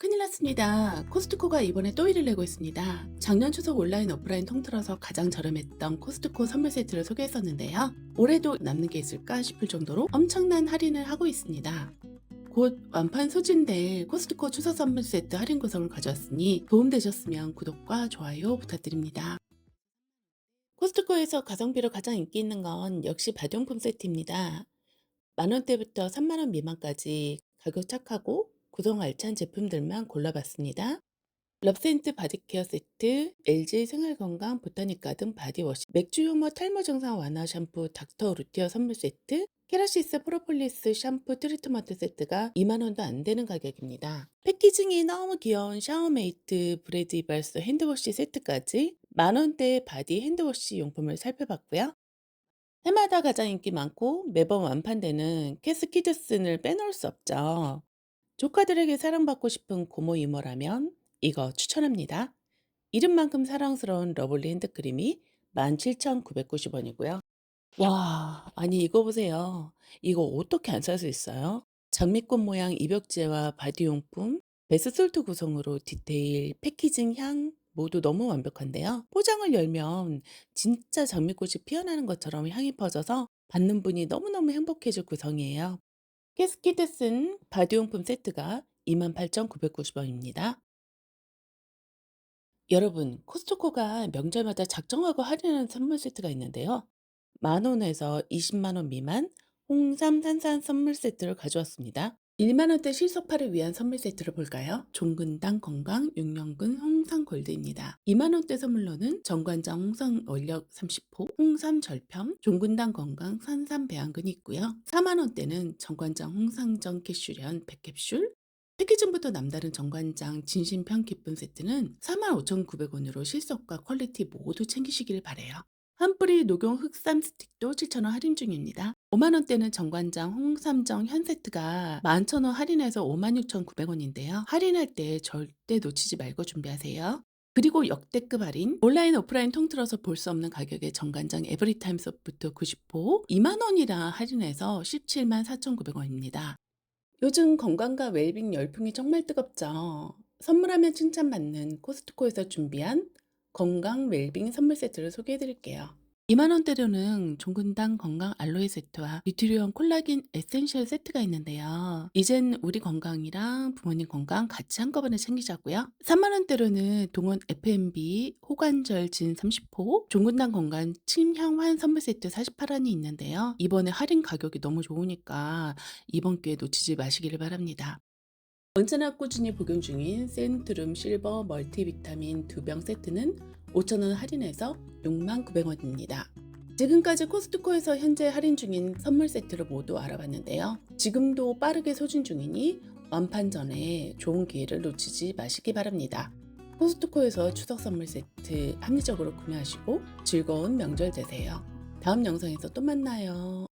큰일 났습니다. 코스트코가 이번에 또 일을 내고 있습니다. 작년 추석 온라인 오프라인 통틀어서 가장 저렴했던 코스트코 선물 세트를 소개했었는데요. 올해도 남는 게 있을까 싶을 정도로 엄청난 할인을 하고 있습니다. 곧 완판 소진될 코스트코 추석 선물 세트 할인 구성을 가져왔으니 도움되셨으면 구독과 좋아요 부탁드립니다. 코스트코에서 가성비로 가장 인기 있는 건 역시 바디용품 세트입니다. 만원대부터 3만원 미만까지 가격 착하고 구성 알찬 제품들만 골라봤습니다. 럽센트 바디케어 세트, LG 생활건강 보타니카 등 바디워시, 맥주 효모 탈모 증상 완화 샴푸 닥터 루티어 선물 세트, 케라시스 프로폴리스 샴푸 트리트먼트 세트가 2만원도 안 되는 가격입니다. 패키징이 너무 귀여운 샤워메이트 브레드 이발소 핸드워시 세트까지 만원대 바디 핸드워시 용품을 살펴봤고요. 해마다 가장 인기 많고 매번 완판되는 캐스키드슨을 빼놓을 수 없죠. 조카들에게 사랑받고 싶은 고모 이모라면 이거 추천합니다. 이름만큼 사랑스러운 러블리 핸드크림이 17,990원이고요. 와, 아니 이거 보세요. 이거 어떻게 안 살 수 있어요? 장미꽃 모양 입욕제와 바디용품, 베스솔트 구성으로 디테일, 패키징, 향 모두 너무 완벽한데요. 포장을 열면 진짜 장미꽃이 피어나는 것처럼 향이 퍼져서 받는 분이 너무너무 행복해질 구성이에요. 캐스키드 쓴 바디용품 세트가 28,990원입니다. 여러분, 코스트코가 명절마다 작정하고 할인하는 선물 세트가 있는데요. 만원에서 20만원 미만 홍삼 산산 선물 세트를 가져왔습니다. 1만원대 실속파를 위한 선물 세트를 볼까요? 종근당 건강 6년근 홍삼 골드입니다. 2만원대 선물로는 정관장 홍삼 원력 30호, 홍삼 절편, 종근당 건강 산삼 배양근이 있고요. 4만원대는 정관장 홍삼정 캐슐련 100캡슐, 패키징부터 남다른 정관장 진심평 기쁨 세트는 45,900원으로 실속과 퀄리티 모두 챙기시길 바래요. 한 뿌리 녹용 흑삼 스틱도 7,000원 할인 중입니다. 5만원대는 정관장 홍삼정 현 세트가 11,000원 할인해서 56,900원인데요. 할인할 때 절대 놓치지 말고 준비하세요. 그리고 역대급 할인, 온라인 오프라인 통틀어서 볼 수 없는 가격의 정관장 에브리타임 소프트 90호 2만원이라 할인해서 17만 4,900원입니다. 요즘 건강과 웰빙 열풍이 정말 뜨겁죠. 선물하면 칭찬받는 코스트코에서 준비한 건강 웰빙 선물 세트를 소개해 드릴게요. 2만원대로는 종근당 건강 알로에 세트와 뉴트리온 콜라겐 에센셜 세트가 있는데요. 이젠 우리 건강이랑 부모님 건강 같이 한꺼번에 챙기자고요. 3만원대로는 동원 F&B 호관절 진 30호 종근당 건강 침향환 선물 세트 48원이 있는데요. 이번에 할인 가격이 너무 좋으니까 이번 기회에 놓치지 마시기를 바랍니다. 언제나 꾸준히 복용 중인 센트룸 실버 멀티비타민 2병 세트는 5,000원 할인해서 69,900원입니다. 지금까지 코스트코에서 현재 할인 중인 선물 세트를 모두 알아봤는데요. 지금도 빠르게 소진 중이니 완판 전에 좋은 기회를 놓치지 마시기 바랍니다. 코스트코에서 추석 선물 세트 합리적으로 구매하시고 즐거운 명절 되세요. 다음 영상에서 또 만나요.